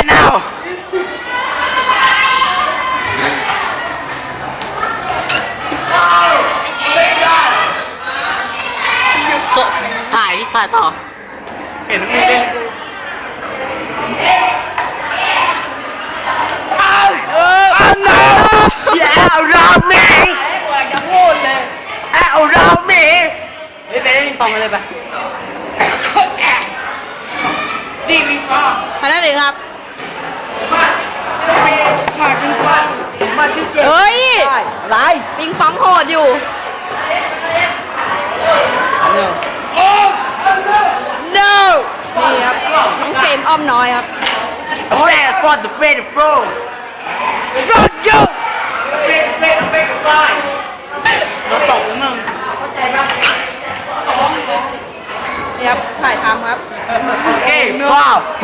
it now สถ่ายถ่ายต่อ เห็นมึงเล่นเอออันนั้นอาเอาเราเมงเอาเราเมงเฮ้ยไปเล่นปองอะกัไป จริงปิงปอง มาแล้วเลยครับ มาจริงจังมาชื่เจเฮ้ย ได้อะไรปิงปองโหดอยู่ หนึ่ง no นี่ครับน้องเกมอ้อมน้อยครับ แม่ฟอดเดอะเฟดโฟร์ฟอดยูเฟดเฟดเฟดไฟเราตกมึงเข้าใจปะนี่ครับถ่ายทำครับ โอเคว้าว